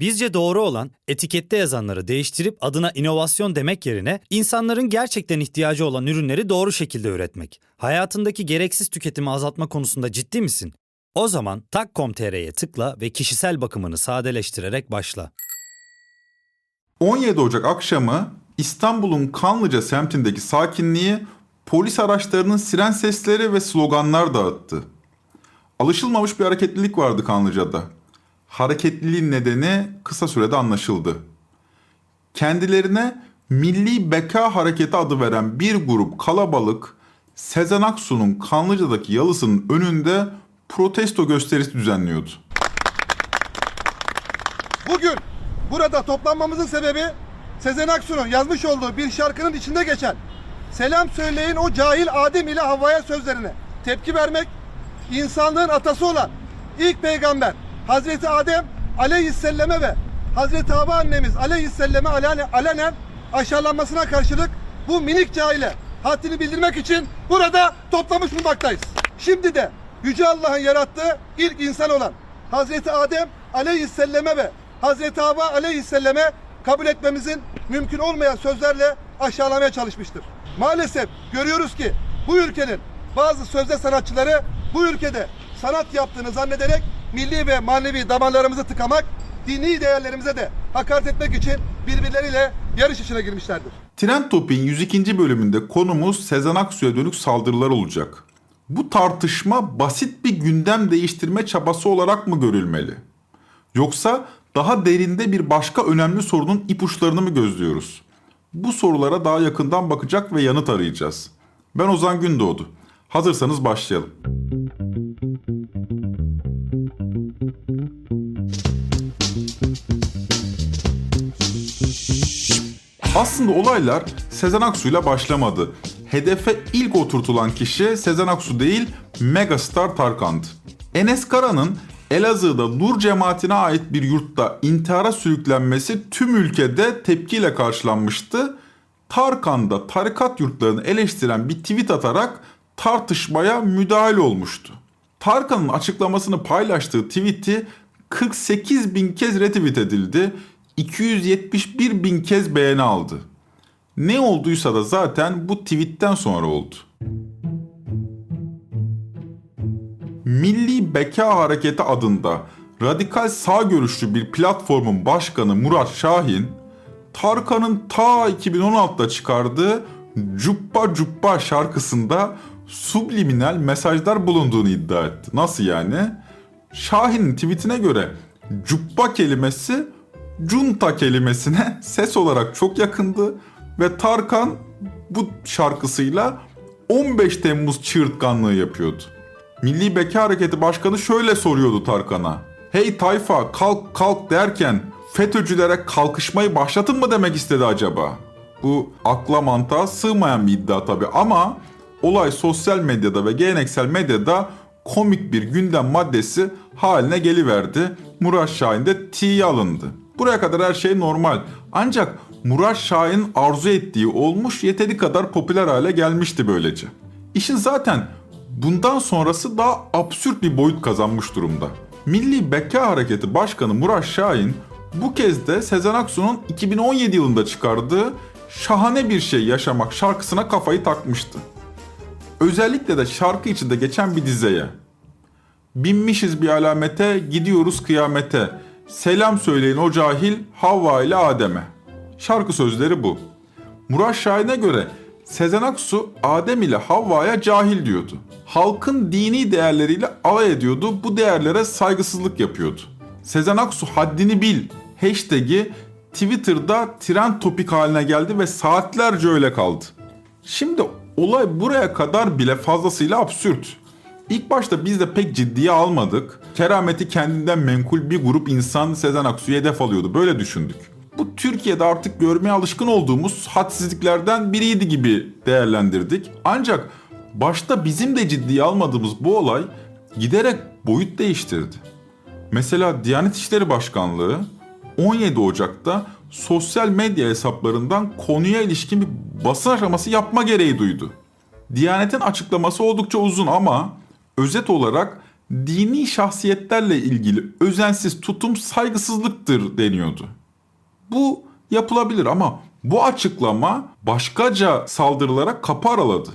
Bizce doğru olan etikette yazanları değiştirip adına inovasyon demek yerine insanların gerçekten ihtiyacı olan ürünleri doğru şekilde üretmek. Hayatındaki gereksiz tüketimi azaltma konusunda ciddi misin? O zaman tak.com.tr'ye tıkla ve kişisel bakımını sadeleştirerek başla. 17 Ocak akşamı İstanbul'un Kanlıca semtindeki sakinliği polis araçlarının siren sesleri ve sloganlar dağıttı. Alışılmamış bir hareketlilik vardı Kanlıca'da. Hareketliliğin nedeni kısa sürede anlaşıldı. Kendilerine Milli Beka Hareketi adı veren bir grup kalabalık Sezen Aksu'nun Kanlıca'daki yalısının önünde protesto gösterisi düzenliyordu. Bugün burada toplanmamızın sebebi Sezen Aksu'nun yazmış olduğu bir şarkının içinde geçen Selam söyleyin o cahil Adem ile Havva'ya sözlerine tepki vermek, insanlığın atası olan ilk peygamber Hazreti Adem aleyhisselame ve Hazreti Havva annemiz aleyhisselleme alene- alenen aşağılanmasına karşılık bu minik cahile haddini bildirmek için burada toplamış bulunmaktayız. Şimdi de Yüce Allah'ın yarattığı ilk insan olan Hazreti Adem aleyhisselleme ve Hazreti Havva aleyhisselleme kabul etmemizin mümkün olmayan sözlerle aşağılamaya çalışmıştır. Maalesef görüyoruz ki bu ülkenin bazı sözde sanatçıları bu ülkede sanat yaptığını zannederek milli ve manevi damarlarımızı tıkamak, dini değerlerimize de hakaret etmek için birbirleriyle yarış içine girmişlerdir. Trend Topik'in 102. bölümünde konumuz Sezen Aksu'ya dönük saldırılar olacak. Bu tartışma basit bir gündem değiştirme çabası olarak mı görülmeli? Yoksa daha derinde bir başka önemli sorunun ipuçlarını mı gözlüyoruz? Bu sorulara daha yakından bakacak ve yanıt arayacağız. Ben Ozan Gündoğdu. Hazırsanız başlayalım. Aslında olaylar Sezen Aksu'yla başlamadı. Hedefe ilk oturtulan kişi Sezen Aksu değil, megastar Tarkan'dı. Enes Kara'nın Elazığ'da Nur cemaatine ait bir yurtta intihara sürüklenmesi tüm ülkede tepkiyle karşılanmıştı. Tarkan da tarikat yurtlarını eleştiren bir tweet atarak tartışmaya müdahil olmuştu. Tarkan'ın açıklamasını paylaştığı tweet'i 48 bin kez retweet edildi, 271 bin kez beğeni aldı. Ne olduysa da zaten bu tweetten sonra oldu. Milli Beka Hareketi adında radikal sağ görüşlü bir platformun başkanı Murat Şahin, Tarkan'ın ta 2016'da çıkardığı Cuppa Cuppa şarkısında subliminal mesajlar bulunduğunu iddia etti. Nasıl yani? Şahin'in tweetine göre cuppa kelimesi junta kelimesine ses olarak çok yakındı ve Tarkan bu şarkısıyla 15 Temmuz çığırtkanlığı yapıyordu. Milli Beka Hareketi Başkanı şöyle soruyordu Tarkan'a. Hey tayfa kalk kalk derken FETÖ'cülere kalkışmayı başlatın mı demek istedi acaba? Bu akla mantığa sığmayan bir iddia tabi ama olay sosyal medyada ve geleneksel medyada komik bir gündem maddesi haline geliverdi. Murat Şahin de tiye alındı. Buraya kadar her şey normal. Ancak Murat Şahin arzu ettiği olmuş yeteri kadar popüler hale gelmişti böylece. İşin zaten bundan sonrası daha absürt bir boyut kazanmış durumda. Milli Beka Hareketi Başkanı Murat Şahin bu kez de Sezen Aksu'nun 2017 yılında çıkardığı Şahane Bir Şey Yaşamak şarkısına kafayı takmıştı. Özellikle de şarkı içinde geçen bir dizeye. Binmişiz bir alamete, gidiyoruz kıyamete. Selam söyleyin o cahil Havva ile Adem'e. Şarkı sözleri bu. Murat Şahin'e göre Sezen Aksu Adem ile Havva'ya cahil diyordu. Halkın dini değerleriyle alay ediyordu, bu değerlere saygısızlık yapıyordu. Sezen Aksu haddini bil hashtag'i Twitter'da trend topik haline geldi ve saatlerce öyle kaldı. Şimdi olay buraya kadar bile fazlasıyla absürt. İlk başta biz de pek ciddiye almadık. Kerameti kendinden menkul bir grup insan Sezen Aksu'yu hedef alıyordu. Böyle düşündük. Bu Türkiye'de artık görmeye alışkın olduğumuz hadsizliklerden biriydi gibi değerlendirdik. Ancak başta bizim de ciddiye almadığımız bu olay giderek boyut değiştirdi. Mesela Diyanet İşleri Başkanlığı 17 Ocak'ta sosyal medya hesaplarından konuya ilişkin bir basın aşaması yapma gereği duydu. Diyanet'in açıklaması oldukça uzun ama özet olarak dini şahsiyetlerle ilgili özensiz tutum saygısızlıktır deniyordu. Bu yapılabilir ama bu açıklama başkaca saldırılara kapı araladı.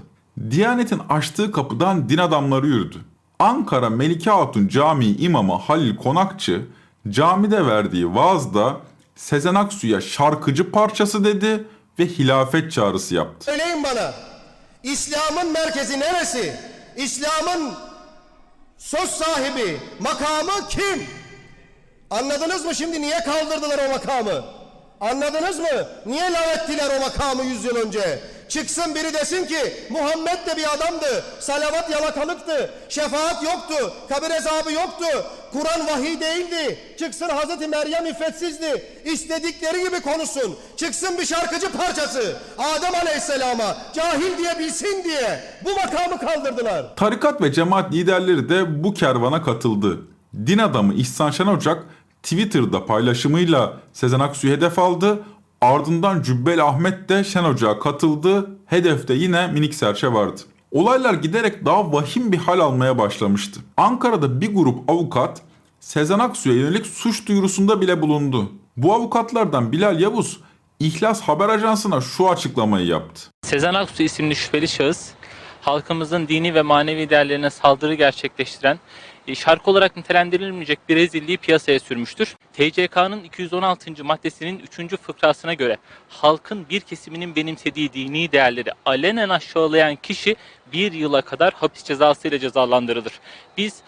Diyanet'in açtığı kapıdan din adamları yürüdü. Ankara Melike Hatun Camii imamı Halil Konakçı camide verdiği vaazda Sezen Aksu'ya şarkıcı parçası dedi ve hilafet çağrısı yaptı. Söyleyin bana. İslam'ın merkezi neresi? İslam'ın söz sahibi, makamı kim? Anladınız mı şimdi niye kaldırdılar o makamı? Anladınız mı? Niye lavettiler o makamı yüz yıl önce? Çıksın biri desin ki Muhammed de bir adamdı. Salavat yalakalıktı. Şefaat yoktu. Kabir hesabı yoktu. Kur'an vahiy değildi. Çıksın Hazreti Meryem iffetsizdi. İstedikleri gibi konuşsun. Çıksın bir şarkıcı parçası. Adem Aleyhisselam'a cahil diye bilsin diye bu makamı kaldırdılar. Tarikat ve cemaat liderleri de bu kervana katıldı. Din adamı İhsan Şen Ocak Twitter'da paylaşımıyla Sezen Aksu'yu hedef aldı. Ardından Cübbeli Ahmet de Şen Ocak'a katıldı. Hedefte yine minik serçe vardı. Olaylar giderek daha vahim bir hal almaya başlamıştı. Ankara'da bir grup avukat Sezen Aksu'ya yönelik suç duyurusunda bile bulundu. Bu avukatlardan Bilal Yavuz İhlas Haber Ajansı'na şu açıklamayı yaptı. Sezen Aksu isimli şüpheli şahıs, halkımızın dini ve manevi değerlerine saldırı gerçekleştiren, şarkı olarak nitelendirilmeyecek bir rezilliği piyasaya sürmüştür. TCK'nın 216. maddesinin 3. fıkrasına göre halkın bir kesiminin benimsediği dini değerleri alenen aşağılayan kişi bir yıla kadar hapis cezası ile cezalandırılır. Biz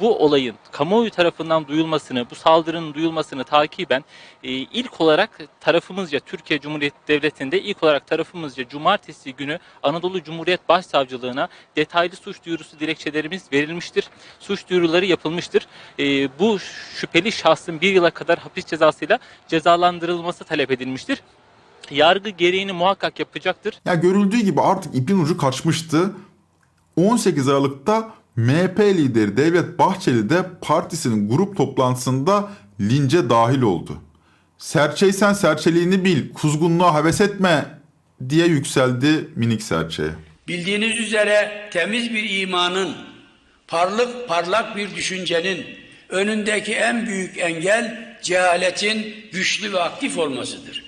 bu olayın kamuoyu tarafından duyulmasını, bu saldırının duyulmasını takiben e, ilk olarak tarafımızca Türkiye Cumhuriyeti Devleti'nde ilk olarak tarafımızca cumartesi günü Anadolu Cumhuriyet Başsavcılığına detaylı suç duyurusu dilekçelerimiz verilmiştir. Suç duyuruları yapılmıştır. E, bu şüpheli şahsın bir yıla kadar hapis cezasıyla cezalandırılması talep edilmiştir. Yargı gereğini muhakkak yapacaktır. Ya görüldüğü gibi artık ipin ucu kaçmıştı. 18 Aralık'ta MHP lideri Devlet Bahçeli de partisinin grup toplantısında lince dahil oldu. Serçeysen serçeliğini bil, kuzgunluğa heves etme diye yükseldi minik serçeye. Bildiğiniz üzere temiz bir imanın, parlak parlak bir düşüncenin önündeki en büyük engel cehaletin güçlü ve aktif olmasıdır.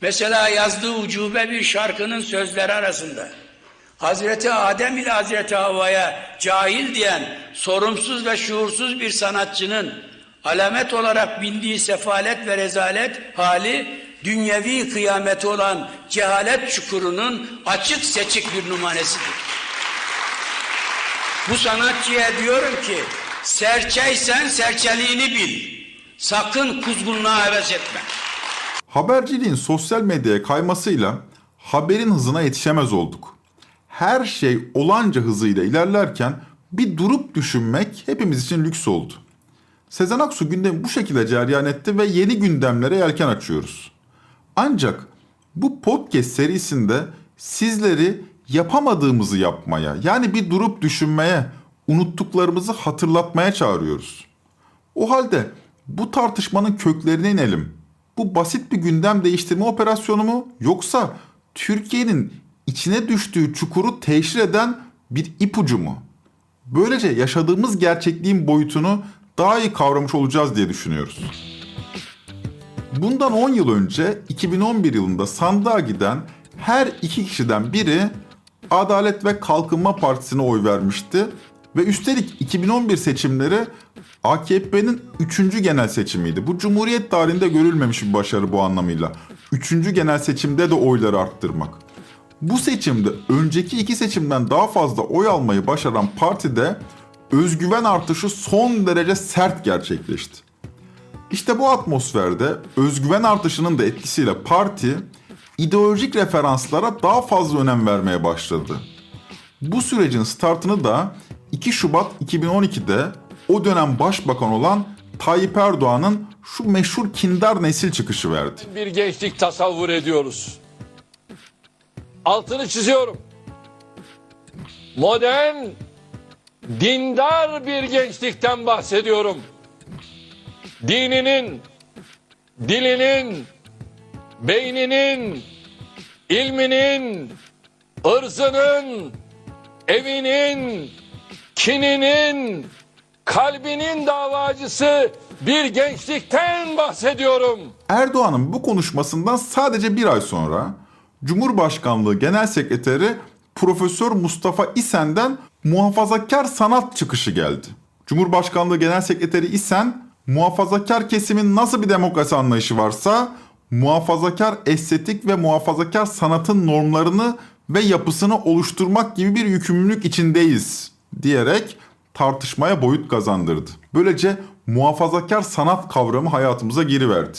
Mesela yazdığı ucube bir şarkının sözleri arasında Hazreti Adem ile Hazreti Havva'ya cahil diyen sorumsuz ve şuursuz bir sanatçının alamet olarak bildiği sefalet ve rezalet hali dünyevi kıyameti olan cehalet çukurunun açık seçik bir numanesidir. Bu sanatçıya diyorum ki serçeysen serçeliğini bil. Sakın kuzgunluğa heves etme. Haberciliğin sosyal medyaya kaymasıyla haberin hızına yetişemez olduk. Her şey olanca hızıyla ilerlerken bir durup düşünmek hepimiz için lüks oldu. Sezen Aksu gündemi bu şekilde cereyan etti ve yeni gündemlere yelken açıyoruz. Ancak bu podcast serisinde sizleri yapamadığımızı yapmaya, yani bir durup düşünmeye, unuttuklarımızı hatırlatmaya çağırıyoruz. O halde bu tartışmanın köklerine inelim. Bu basit bir gündem değiştirme operasyonu mu yoksa Türkiye'nin içine düştüğü çukuru teşhir eden bir ipucu mu? Böylece yaşadığımız gerçekliğin boyutunu daha iyi kavramış olacağız diye düşünüyoruz. Bundan 10 yıl önce 2011 yılında sandığa giden her iki kişiden biri Adalet ve Kalkınma Partisi'ne oy vermişti ve üstelik 2011 seçimleri AKP'nin 3. genel seçimiydi. Bu Cumhuriyet tarihinde görülmemiş bir başarı bu anlamıyla. 3. genel seçimde de oyları arttırmak. Bu seçimde önceki iki seçimden daha fazla oy almayı başaran partide özgüven artışı son derece sert gerçekleşti. İşte bu atmosferde özgüven artışının da etkisiyle parti ideolojik referanslara daha fazla önem vermeye başladı. Bu sürecin startını da 2 Şubat 2012'de o dönem başbakan olan Tayyip Erdoğan'ın şu meşhur kindar nesil çıkışı verdi. bir gençlik tasavvur ediyoruz. Altını çiziyorum. Modern, dindar bir gençlikten bahsediyorum. Dininin, dilinin, beyninin, ilminin, ırzının, evinin, kininin, kalbinin davacısı bir gençlikten bahsediyorum. Erdoğan'ın bu konuşmasından sadece bir ay sonra Cumhurbaşkanlığı Genel Sekreteri Profesör Mustafa İsen'den muhafazakar sanat çıkışı geldi. Cumhurbaşkanlığı Genel Sekreteri İsen, muhafazakar kesimin nasıl bir demokrasi anlayışı varsa muhafazakar estetik ve muhafazakar sanatın normlarını ve yapısını oluşturmak gibi bir yükümlülük içindeyiz diyerek tartışmaya boyut kazandırdı. Böylece muhafazakar sanat kavramı hayatımıza giriverdi.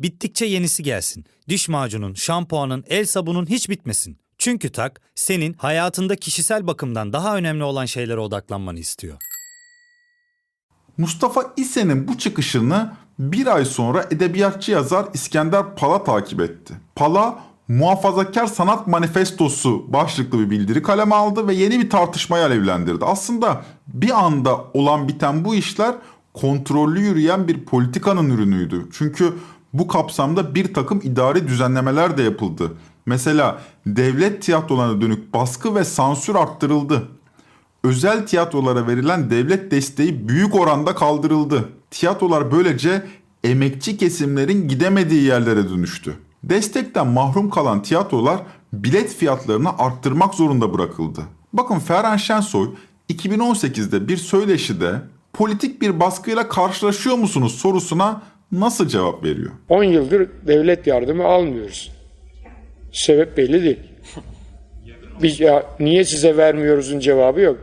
bittikçe yenisi gelsin. Diş macunun, şampuanın, el sabunun hiç bitmesin. Çünkü Tak, senin hayatında kişisel bakımdan daha önemli olan şeylere odaklanmanı istiyor. Mustafa İsen'in bu çıkışını bir ay sonra edebiyatçı yazar İskender Pala takip etti. Pala, Muhafazakar Sanat Manifestosu başlıklı bir bildiri kaleme aldı ve yeni bir tartışmayı alevlendirdi. Aslında bir anda olan biten bu işler kontrollü yürüyen bir politikanın ürünüydü. Çünkü bu kapsamda bir takım idari düzenlemeler de yapıldı. Mesela devlet tiyatrolarına dönük baskı ve sansür arttırıldı özel tiyatrolara verilen devlet desteği büyük oranda kaldırıldı. Tiyatrolar böylece emekçi kesimlerin gidemediği yerlere dönüştü. Destekten mahrum kalan tiyatrolar bilet fiyatlarını arttırmak zorunda bırakıldı. Bakın Ferhan Şensoy 2018'de bir söyleşide politik bir baskıyla karşılaşıyor musunuz sorusuna nasıl cevap veriyor? 10 yıldır devlet yardımı almıyoruz. Sebep belli değil. Biz ya niye size vermiyoruzun cevabı yok.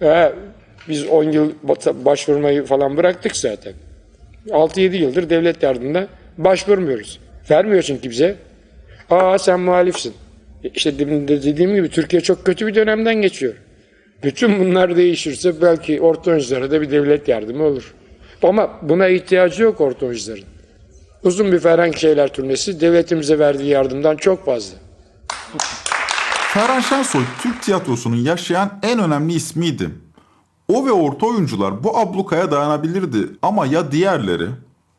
Ha, biz 10 yıl başvurmayı falan bıraktık zaten. 6-7 yıldır devlet yardımına başvurmuyoruz. Vermiyor çünkü bize. Aa sen muhalifsin. E İşte de dediğim gibi Türkiye çok kötü bir dönemden geçiyor. Bütün bunlar değişirse belki orta oyunculara da bir devlet yardımı olur. Ama buna ihtiyacı yok oyuncuların. Uzun bir Ferhank Şeyler turnesi devletimize verdiği yardımdan çok fazla. Ferhan Şensoy Türk tiyatrosunun yaşayan en önemli ismiydi. O ve orta oyuncular bu ablukaya dayanabilirdi ama ya diğerleri?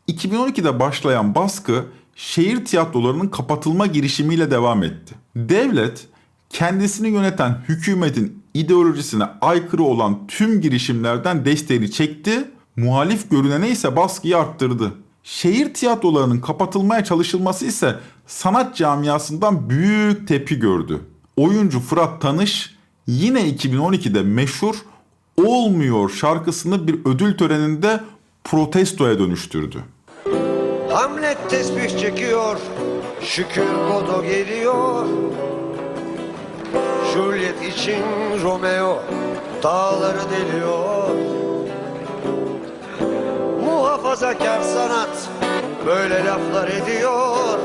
2012'de başlayan baskı şehir tiyatrolarının kapatılma girişimiyle devam etti. Devlet kendisini yöneten hükümetin ideolojisine aykırı olan tüm girişimlerden desteğini çekti, muhalif görünene ise baskıyı arttırdı. Şehir tiyatrolarının kapatılmaya çalışılması ise sanat camiasından büyük tepki gördü. Oyuncu Fırat Tanış yine 2012'de meşhur Olmuyor şarkısını bir ödül töreninde protestoya dönüştürdü. Hamlet tesbih çekiyor, şükür Godo geliyor. Juliet için Romeo dağları deliyor. Muhafazakar sanat böyle laflar ediyor.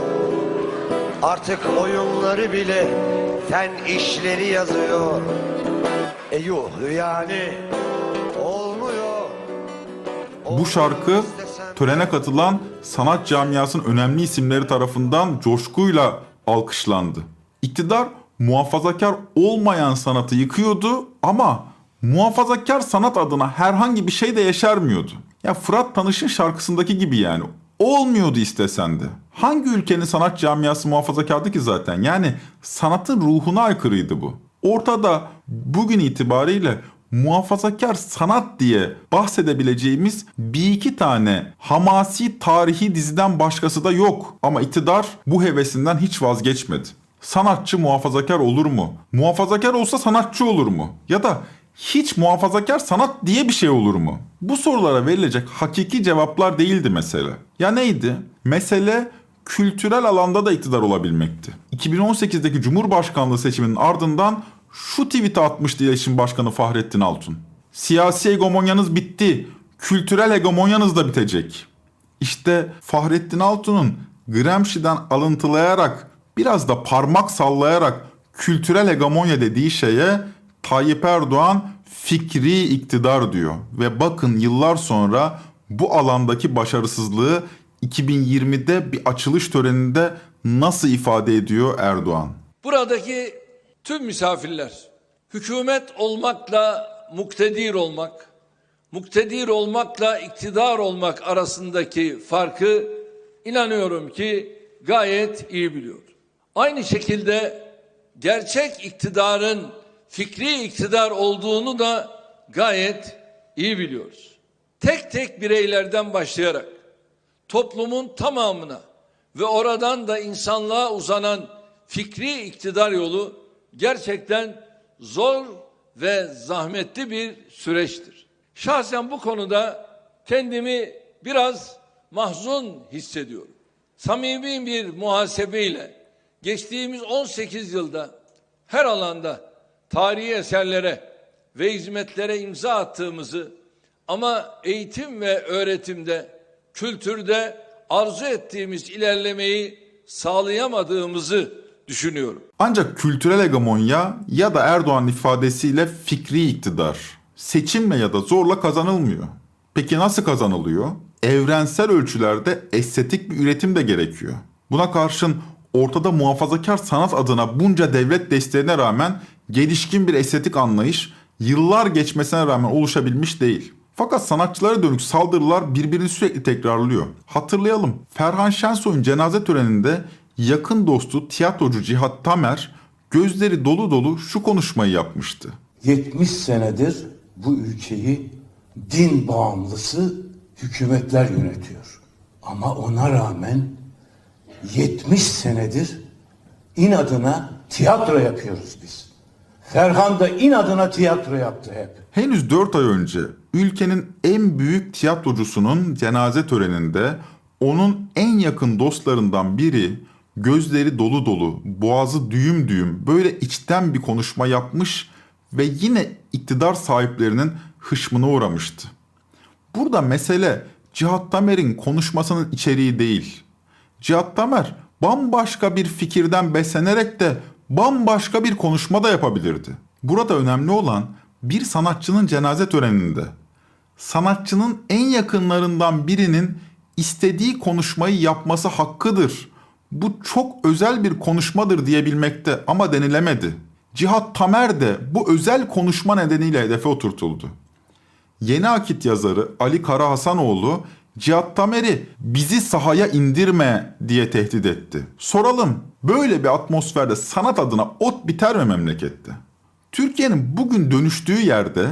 Artık oyunları bile fen işleri yazıyor. Eyuh yani olmuyor. Bu şarkı törene katılan sanat camiasının önemli isimleri tarafından coşkuyla alkışlandı. İktidar muhafazakar olmayan sanatı yıkıyordu ama muhafazakar sanat adına herhangi bir şey de yeşermiyordu. Ya Fırat Tanış'ın şarkısındaki gibi yani. Olmuyordu istesen de. Hangi ülkenin sanat camiası muhafazakardı ki zaten? Yani sanatın ruhuna aykırıydı bu. Ortada bugün itibariyle muhafazakar sanat diye bahsedebileceğimiz bir iki tane hamasi tarihi diziden başkası da yok. Ama iktidar bu hevesinden hiç vazgeçmedi. Sanatçı muhafazakar olur mu? Muhafazakar olsa sanatçı olur mu? Ya da hiç muhafazakar sanat diye bir şey olur mu? Bu sorulara verilecek hakiki cevaplar değildi mesele. Ya neydi? Mesele kültürel alanda da iktidar olabilmekti. 2018'deki Cumhurbaşkanlığı seçiminin ardından şu tweet'i atmıştı İletişim Başkanı Fahrettin Altun. Siyasi hegemonyanız bitti. Kültürel hegemonyanız da bitecek. İşte Fahrettin Altun'un Gramsci'den alıntılayarak biraz da parmak sallayarak kültürel hegemonya dediği şeye Tayyip Erdoğan fikri iktidar diyor. Ve bakın yıllar sonra bu alandaki başarısızlığı 2020'de bir açılış töreninde nasıl ifade ediyor Erdoğan? Buradaki tüm misafirler hükümet olmakla muktedir olmak, muktedir olmakla iktidar olmak arasındaki farkı inanıyorum ki gayet iyi biliyor. Aynı şekilde gerçek iktidarın fikri iktidar olduğunu da gayet iyi biliyoruz. Tek tek bireylerden başlayarak toplumun tamamına ve oradan da insanlığa uzanan fikri iktidar yolu gerçekten zor ve zahmetli bir süreçtir. Şahsen bu konuda kendimi biraz mahzun hissediyorum. Samimi bir muhasebeyle geçtiğimiz 18 yılda her alanda tarihi eserlere ve hizmetlere imza attığımızı ama eğitim ve öğretimde, kültürde arzu ettiğimiz ilerlemeyi sağlayamadığımızı düşünüyorum. Ancak kültürel hegemonya ya da Erdoğan ifadesiyle fikri iktidar seçimle ya da zorla kazanılmıyor. Peki nasıl kazanılıyor? Evrensel ölçülerde estetik bir üretim de gerekiyor. Buna karşın ortada muhafazakar sanat adına bunca devlet desteğine rağmen gelişkin bir estetik anlayış yıllar geçmesine rağmen oluşabilmiş değil. Fakat sanatçılara dönük saldırılar birbirini sürekli tekrarlıyor. Hatırlayalım Ferhan Şensoy'un cenaze töreninde yakın dostu tiyatrocu Cihat Tamer gözleri dolu dolu şu konuşmayı yapmıştı. 70 senedir bu ülkeyi din bağımlısı hükümetler yönetiyor. Ama ona rağmen 70 senedir inadına tiyatro yapıyoruz biz. Ferhan da inadına tiyatro yaptı hep. Henüz 4 ay önce ülkenin en büyük tiyatrocusunun cenaze töreninde onun en yakın dostlarından biri gözleri dolu dolu, boğazı düğüm düğüm böyle içten bir konuşma yapmış ve yine iktidar sahiplerinin hışmına uğramıştı. Burada mesele Cihat Tamer'in konuşmasının içeriği değil. Cihat Tamer bambaşka bir fikirden beslenerek de bambaşka bir konuşma da yapabilirdi. Burada önemli olan bir sanatçının cenaze töreninde sanatçının en yakınlarından birinin istediği konuşmayı yapması hakkıdır. Bu çok özel bir konuşmadır diyebilmekte ama denilemedi. Cihat Tamer de bu özel konuşma nedeniyle hedefe oturtuldu. Yeni Akit yazarı Ali Kara Hasanoğlu Cihat Tamer'i bizi sahaya indirme diye tehdit etti. Soralım böyle bir atmosferde sanat adına ot biter mi memlekette? Türkiye'nin bugün dönüştüğü yerde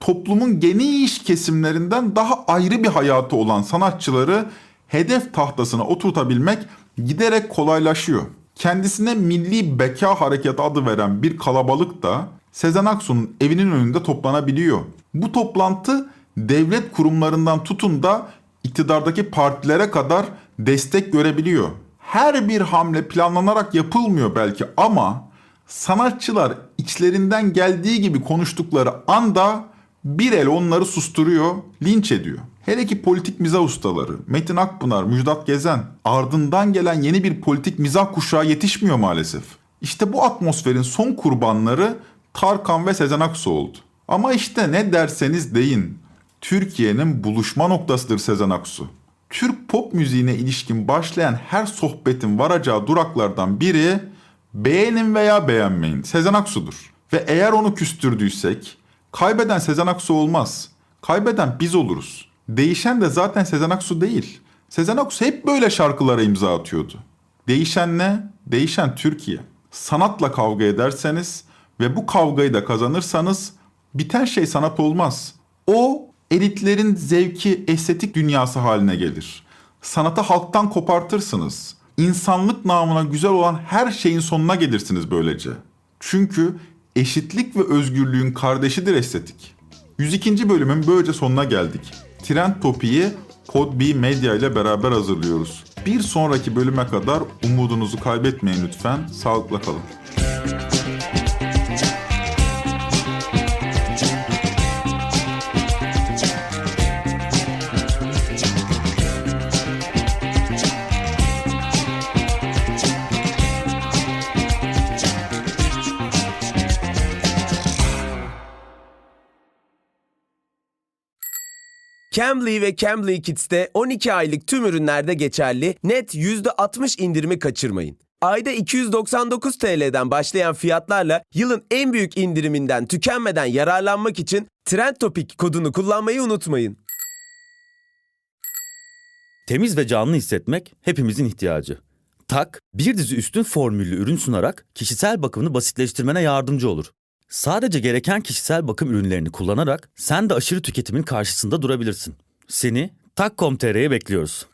toplumun geniş kesimlerinden daha ayrı bir hayatı olan sanatçıları hedef tahtasına oturtabilmek giderek kolaylaşıyor. Kendisine Milli Beka Harekatı adı veren bir kalabalık da Sezen Aksu'nun evinin önünde toplanabiliyor. Bu toplantı devlet kurumlarından tutun da iktidardaki partilere kadar destek görebiliyor. Her bir hamle planlanarak yapılmıyor belki ama sanatçılar içlerinden geldiği gibi konuştukları anda bir el onları susturuyor, linç ediyor. Hele ki politik mizah ustaları Metin Akpınar, Müjdat Gezen ardından gelen yeni bir politik mizah kuşağı yetişmiyor maalesef. İşte bu atmosferin son kurbanları Tarkan ve Sezen Aksu oldu. Ama işte ne derseniz deyin Türkiye'nin buluşma noktasıdır Sezen Aksu. Türk pop müziğine ilişkin başlayan her sohbetin varacağı duraklardan biri beğenin veya beğenmeyin Sezen Aksu'dur. Ve eğer onu küstürdüysek kaybeden Sezen Aksu olmaz. Kaybeden biz oluruz. Değişen de zaten Sezen Aksu değil. Sezen Aksu hep böyle şarkılara imza atıyordu. Değişen ne? Değişen Türkiye. Sanatla kavga ederseniz ve bu kavgayı da kazanırsanız biten şey sanat olmaz. O elitlerin zevki estetik dünyası haline gelir. Sanatı halktan kopartırsınız. İnsanlık namına güzel olan her şeyin sonuna gelirsiniz böylece. Çünkü eşitlik ve özgürlüğün kardeşidir estetik. 102. bölümün böylece sonuna geldik. Trend Topi'yi Podbi Medya ile beraber hazırlıyoruz. Bir sonraki bölüme kadar umudunuzu kaybetmeyin lütfen. Sağlıkla kalın. Cambly ve Cambly Kids'te 12 aylık tüm ürünlerde geçerli net %60 indirimi kaçırmayın. Ayda 299 TL'den başlayan fiyatlarla yılın en büyük indiriminden tükenmeden yararlanmak için Trend Topic kodunu kullanmayı unutmayın. Temiz ve canlı hissetmek hepimizin ihtiyacı. Tak, bir dizi üstün formüllü ürün sunarak kişisel bakımını basitleştirmene yardımcı olur. Sadece gereken kişisel bakım ürünlerini kullanarak sen de aşırı tüketimin karşısında durabilirsin. Seni Tak.com.tr'ye bekliyoruz.